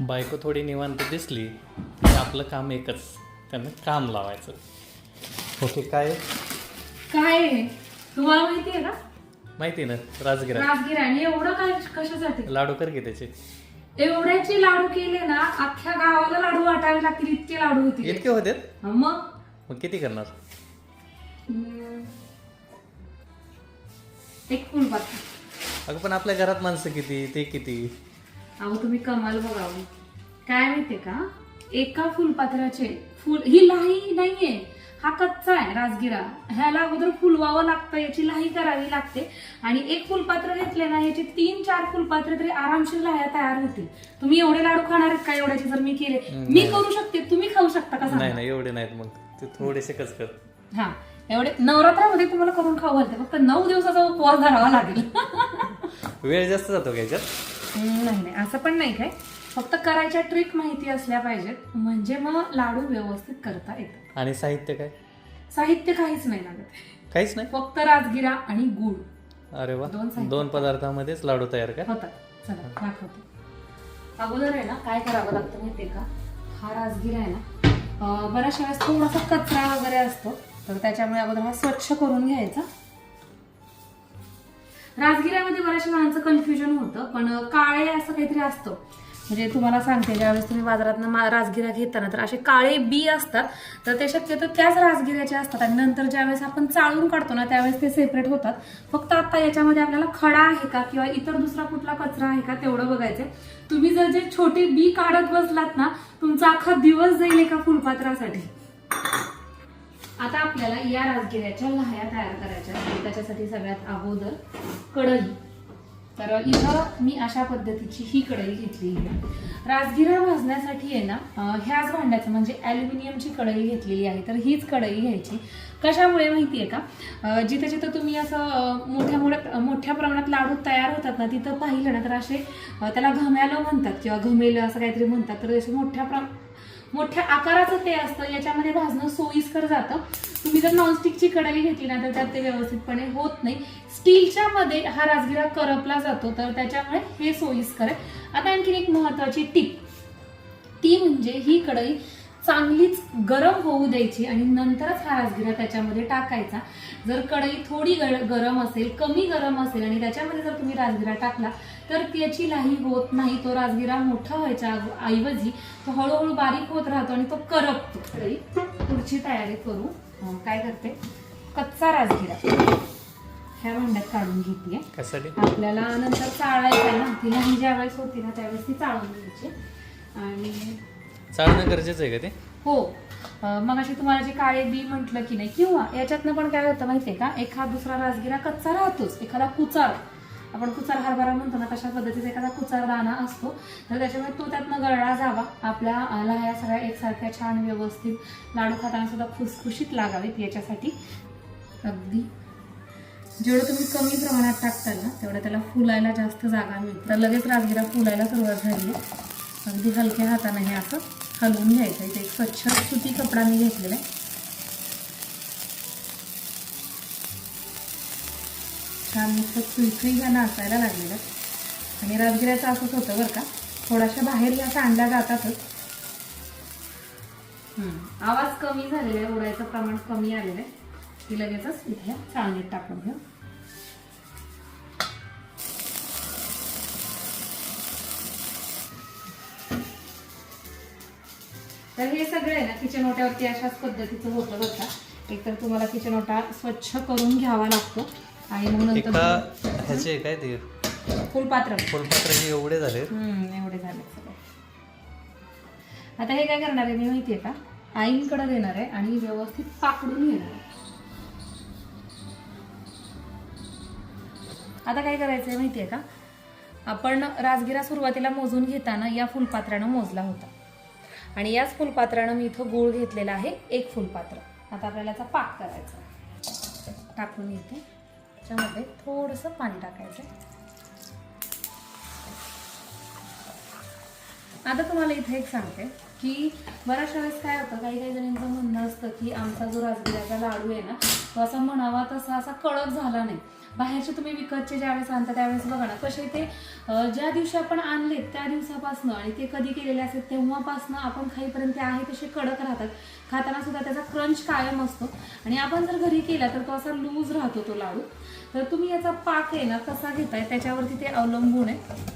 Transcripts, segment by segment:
बायको थोडी निवांत दिसली की आपलं काम एकच त्यांना काम लावायचं. ओके काय काय आहे? तुम्हाला माहिती आहे का? माहिती ना राजगिरा. राजगिरा. आणि एवढं काय कशासाठी? लाडू कर की त्याचे. एवढ्याचे लाडू केले ना अख्ख्या गावाला लाडू वाटावे लागतील इतके लाडू होतील. इतके होते? हा, मग? मग किती करणार? हम्म. एक फुलपात्र अगं पण आपल्या घरात माणसं किती? ते किती? अहो तुम्ही कमाल बघावं काय माहितीये का? एका फुलपात्राचे फुल ही लाही नाहीये. हा कच्चा आहे राजगिरा. ह्याला अगोदर फुलवावं लागतं याची लाही करावी लागते. आणि एक फुलपात्र घेतले ना याची तीन चार फुलपात्र तरी आरामशीर लाह्या तयार होतील. तुम्ही एवढे लाडू खाणार आहेत का एवढ्याचे जर मी केले? मी करू शकते तुम्ही खाऊ शकता का सांगा? नाही नाही एवढे नाहीत मग. ते थोडेसे कच कर. हा एवढे नवरात्रामध्ये तुम्हाला करून खाऊ घालते. फक्त नऊ दिवसाचा उपवास धरावा लागेल. वेळ जास्त जातो का याच्यात? हम्म, नाही नाही. असं पण नाही काय. फक्त करायच्या ट्रिक माहिती असल्या पाहिजेत. म्हणजे मग लाडू व्यवस्थित करता येतात. आणि साहित्य काय? साहित्य काहीच नाही लागत. काहीच नाही? फक्त राजगिरा आणि गुळ. अरे वा. दोन साहित्य. दोन पदार्थामध्येच लाडू तयार का? होतात. चला दाखवते. अगोदर आहे ना काय करावं लागतं माहितीये का? हा राजगिरा आहे ना अं, बऱ्याचशा वेळेस थोडासा कचरा वगैरे असतो. तर त्याच्यामुळे अगोदर हा स्वच्छ करून घ्यायचा. राजगिऱ्यामध्ये बऱ्याचशा जणांचं कन्फ्युजन होतं पण काळे असं काहीतरी असतं. म्हणजे तुम्हाला सांगते ज्यावेळेस तुम्ही बाजारात राजगिरा घेताना तर असे काळे बी असतात तर ते शक्यतो त्याच राजगिऱ्याचे असतात. आणि नंतर ज्यावेळेस आपण चाळून काढतो ना त्यावेळेस ते सेपरेट होतात. फक्त आता याच्यामध्ये आपल्याला खडा आहे का किंवा इतर दुसरा कुठला कचरा आहे का तेवढं बघायचं तुम्ही जर जे छोटे बी काढत बसलात ना तुमचा अख्खा दिवस जाईल एका फुलपात्रासाठी. आता आपल्याला या राजगिऱ्याच्या लाह्या तयार करायच्या आहेत. त्याच्यासाठी सगळ्यात अगोदर कढई. तर इथं मी अशा पद्धतीची ही कढई घेतली आहे. राजगिरा भाजण्यासाठी आहे ना ह्याच भांड्याचं म्हणजे ॲल्युमिनियमची कढई घेतलेली आहे. तर हीच कढई घ्यायची. कशामुळे माहिती आहे का? जिथे जिथं जिथं तुम्ही असं मोठ्या मोठ्या मोठ्या प्रमाणात लाडू तयार होतात ना तिथं पाहिलं ना तर असे त्याला घम्यालं म्हणतात किंवा घमेलं असं काहीतरी म्हणतात. तर असे मोठ्या प्रमा मोठ्या आकाराचं ते असतं याच्यामध्ये भाजणं सोयीस्कर जातं. तुम्ही जर नॉनस्टिकची कढई घेतली ना तर त्यात ते व्यवस्थितपणे होत नाही. स्टीलच्या मध्ये हा राजगिरा करपला जातो तर त्याच्यामुळे हे सोयीस्कर आहे. आता आणखीन एक महत्वाची टीप ती म्हणजे ही कढई चांगलीच गरम होऊ द्यायची आणि नंतरच हा राजगिरा त्याच्यामध्ये टाकायचा. जर कढई थोडी गर- गरम असेल कमी गरम असेल आणि त्याच्यामध्ये जर तुम्ही राजगिरा टाकला तर त्याची लाही होत नाही. तो राजगिरा मोठा व्हायच्या ऐवजी तो हळूहळू बारीक होत राहतो आणि तो करपतो. कढई पुढची तयारी करू. काय करते? कच्चा राजगिरा. ह्या भांड्यात काढून घेते आपल्याला नंतर चाळायचं ना. ती लहान ज्या वेळेस होती ना त्यावेळेस ती चाळून घ्यायची. आणि चालणं गरजेचं आहे का ते? हो. मग अशी तुम्हाला जे काळे बी म्हटलं की नाही किंवा याच्यातनं पण काय होतं माहितीये का? एखादा दुसरा राजगिरा कच्चा राहतोच एखादा कुचार आपण कुचार हरभरा म्हणतो ना तशा पद्धतीचा एखादा कुचार दाणा असतो. तर त्याच्यामुळे तो त्यातनं गळला जावा. आपल्या लहाया सगळ्या एकसारख्या छान व्यवस्थित लाडू खाताना सुद्धा खुसखुशीत लागावेत याच्यासाठी. अगदी. जेवढं तुम्ही कमी प्रमाणात टाकताल ना तेवढं त्याला फुलायला जास्त जागा मिळते. तर लगेच राजगिरा फुलायला सुरुवात झाली अगदी हलक्या हाताने हे असं हलवून घ्यायचं इथे एक स्वच्छ सुती कपडा मी घेतलेला आहे. छान मस्त सुईसुई ह्या नाचायला लागलेल्या आणि राजगिऱ्याचं असंच होतं बरं का. थोड्याशा बाहेर ह्या सांडल्या जातातच. आवाज कमी झालेला आहे. उडायचं प्रमाण कमी आलेलं आहे. ती लगेचच इथे चाळणीत टाकून घेऊ तर हे सगळे आहे ना किचन ओट्यावरती अशाच पद्धतीचं होतं का. एकतर तुम्हाला किचन ओटा स्वच्छ करून घ्यावा लागतो. आणि मग नंतर ह्याचे काय ते? फुलपात्र. फुलपात्राचे एवढे झाले एवढे झाले सगळे. आता हे काय करणार आहे मी माहितीये का? आईंकडे देणार आहे आणि व्यवस्थित पाकडून घेणार आहे. आता काय करायचंय माहितीये का? आपण राजगिरा सुरुवातीला मोजून घेताना या फुलपात्रानं मोजला होता. आणि याच फुलपात्रानं मी इथं गूळ घेतलेला आहे एक फुलपात्र. आता आपल्याला याचा पाक करायचा टाकून येते. त्याच्यामध्ये थोडंसं पाणी टाकायचं आता तुम्हाला इथे एक सांगते. की बऱ्याचशा वेळेस काय होतं काही काही जणांचं म्हणणं असतं की आमचा जो राजगिऱ्याचा लाडू आहे ना तो असा म्हणावा तसा असा कडक झाला नाही. बाहेरचे तुम्ही विकतचे ज्यावेळेस आणता त्यावेळेस बघा ना कसे ते ज्या दिवशी आपण आणले त्या दिवसापासनं आणि ते कधी केलेले असतात तेव्हापासनं आपण खाईपर्यंत ते आहे तसे कडक राहतात. खाताना सुद्धा त्याचा क्रंच कायम असतो. आणि आपण जर घरी केला तर तो असा लूज राहतो तो लाडू. तर तुम्ही याचा पाक आहे ना कसा घेताय त्याच्यावरती ते अवलंबून आहे.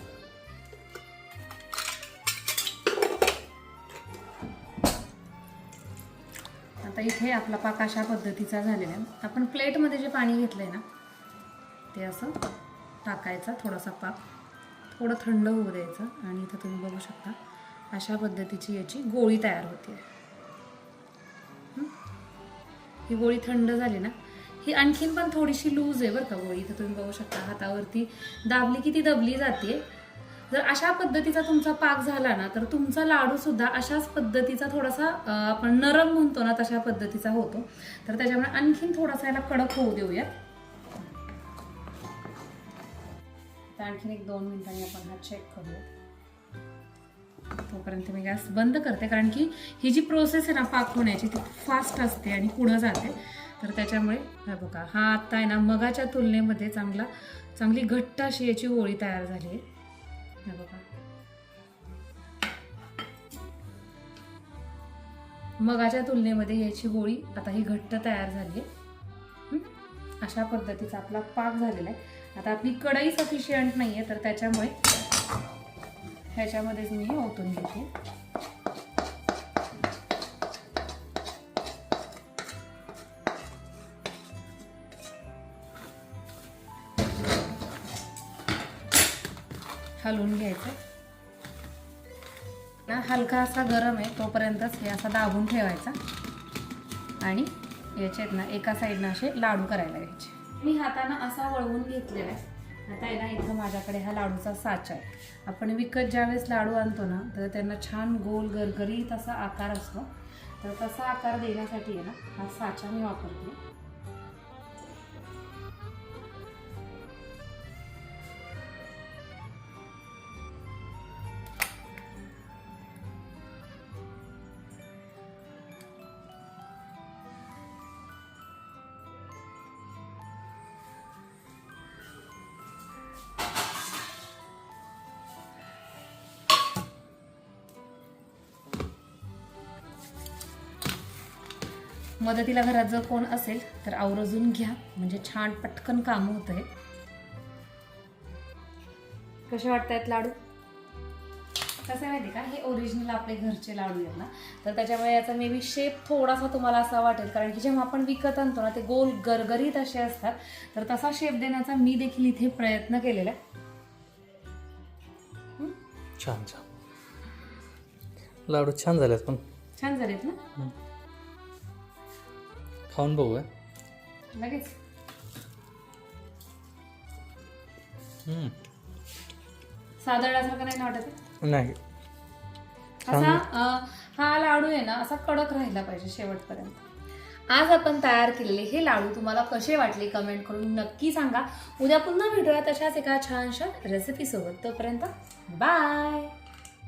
आता इथे आपला पाक अशा पद्धतीचा झालेला आहे. आपण प्लेटमध्ये जे पाणी घेतलं आहे ना ते असं टाकायचं थोडासा पाक. थोडं थंड होऊ द्यायचं आणि इथं तुम्ही बघू शकता अशा पद्धतीची याची गोळी तयार होते ही? गोळी थंड झाली ना ही आणखीन पण थोडीशी लूज आहे बरं का गोळी. इथं तुम्ही बघू शकता हातावरती दाबली की ती दबली जाते जर अशा पद्धतीचा तुमचा पाक झाला ना तर तुमचा लाडू सुद्धा अशाच पद्धतीचा थोडासा आपण नरम म्हणतो ना तशा पद्धतीचा होतो. तर त्याच्यामुळे आणखीन थोडासा याला कडक होऊ देऊया तर आणखीन एक दोन मिनिटांनी आपण हा चेक करूया. तोपर्यंत मी गॅस बंद करते कारण की ही जी प्रोसेस आहे ना पाक होण्याची ती फास्ट असते आणि पुढं जाते. तर त्याच्यामुळे हा बघा हा आत्ता आहे ना मगाच्या तुलनेमध्ये चांगला चांगली घट्ट अशी याची ओळी तयार झाली आहे. हे बघा. मगाच्या तुलनेमध्ये याची गोळी आता ही घट्ट तयार झाली आहे. अशा पद्धतीचा आपला पाक झालेला आहे. आता आपली कढई सफिशियंट नाही आहे तर त्याच्यामुळे ह्याच्यामध्येच मी ओतून घेते. हलवून घ्यायचं. ना हलका असा गरम आहे तोपर्यंतच हे असा दाबून ठेवायचा. आणि याच्यात ना एका साईडनं असे लाडू करायला घ्यायचे. मी हातानं असा वळवून घेतलेला आहे. आता आहे ना इथं माझ्याकडे हा लाडूचा साचा आहे. आपण विकत ज्यावेळेस लाडू आणतो ना तर त्यांना छान गोल गरगरीत असा आकार असतो. तर तसा आकार देण्यासाठी आहे ना हा साचा मी वापरते. मदतीला घरात जर कोण असेल तर आवर्जून घ्या. म्हणजे छान पटकन काम होत आहे कसे वाटतायत लाडू? कसं माहिती का? हे ओरिजिनल आपले घरचे लाडू आहेत ना. तर त्याच्यामुळे याचा मे बी शेप थोडासा तुम्हाला असा वाटेल. कारण की जेव्हा आपण विकत आणतो ना ते गोल गरगरीत असे असतात. तर तसा शेप देण्याचा मी देखील इथे प्रयत्न केलेला आहे. छान छान. लाडू छान झालेत पण. छान झालेत ना? खाऊन बघूया. लगेच. हम्म. नाही ना वाटत? नाही. असा अं, हा लाडू आहे ना असा कडक राहिला पाहिजे शेवटपर्यंत. आज आपण तयार केलेले हे लाडू तुम्हाला कसे वाटले कमेंट करून नक्की सांगा. उद्या पुन्हा भेटूया तशाच एका छानशा रेसिपी सोबत. तोपर्यंत बाय